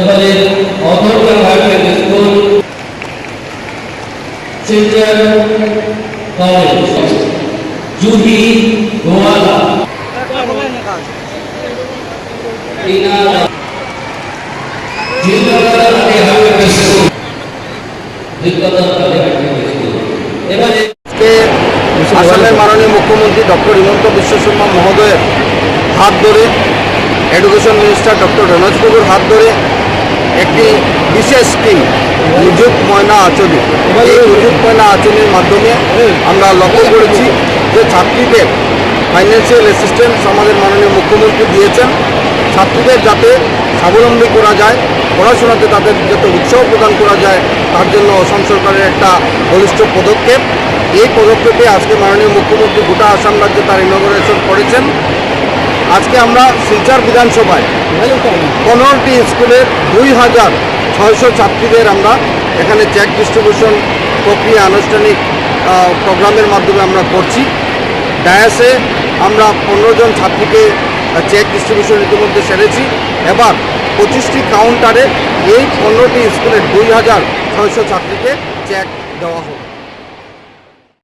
এবারে অধর্মা garment school children college. Juhi Goala. আসামের মাননীয় মুখ্যমন্ত্রী ডক্টর হিমন্ত বিশ্ব শর্মা মহোদয়ের হাত ধরে এডুকেশন মিনিস্টার ডক্টর রমেশ বাবুর হাত ধরে একটি বিশেষ স্কিম নিযুক্ত ময়না আঁচলি এই নিযুক্ত ময়না আঁচলির মাধ্যমে আমরা লক্ষ্য করেছি যে ছাত্রীদের ফাইন্যান্সিয়াল অ্যাসিস্ট্যান্স আমাদের মাননীয় মুখ্যমন্ত্রী দিয়েছেন। ছাত্রীদের যাতে স্বাবলম্বী করা যায়, পড়াশোনাতে তাদের যাতে উৎসাহ প্রদান করা যায়, তার জন্য অসম সরকারের একটা বলিষ্ঠ পদক্ষেপ। এই পদক্ষেপে আজকে মাননীয় মুখ্যমন্ত্রী গোটা আসাম রাজ্যে তার ইনগ্রেশন করেছেন। আজকে আমরা শিলচর বিধানসভায় পনেরোটি স্কুলের দুই হাজার ছয়শো ছাত্রীদের আমরা এখানে চেক ডিস্ট্রিবিউশন প্রক্রিয়া আনুষ্ঠানিক প্রোগ্রামের মাধ্যমে আমরা করছি। ডায়াসে আমরা পনেরো জন ছাত্রীকে চেক ডিস্ট্রিবিউশন ইতিমধ্যে সেরেছি। এবার পঁচিশটি কাউন্টারে এই পনেরোটি স্কুলের দুই হাজার ছয়শো ছাত্রীকে চেক দেওয়া হবে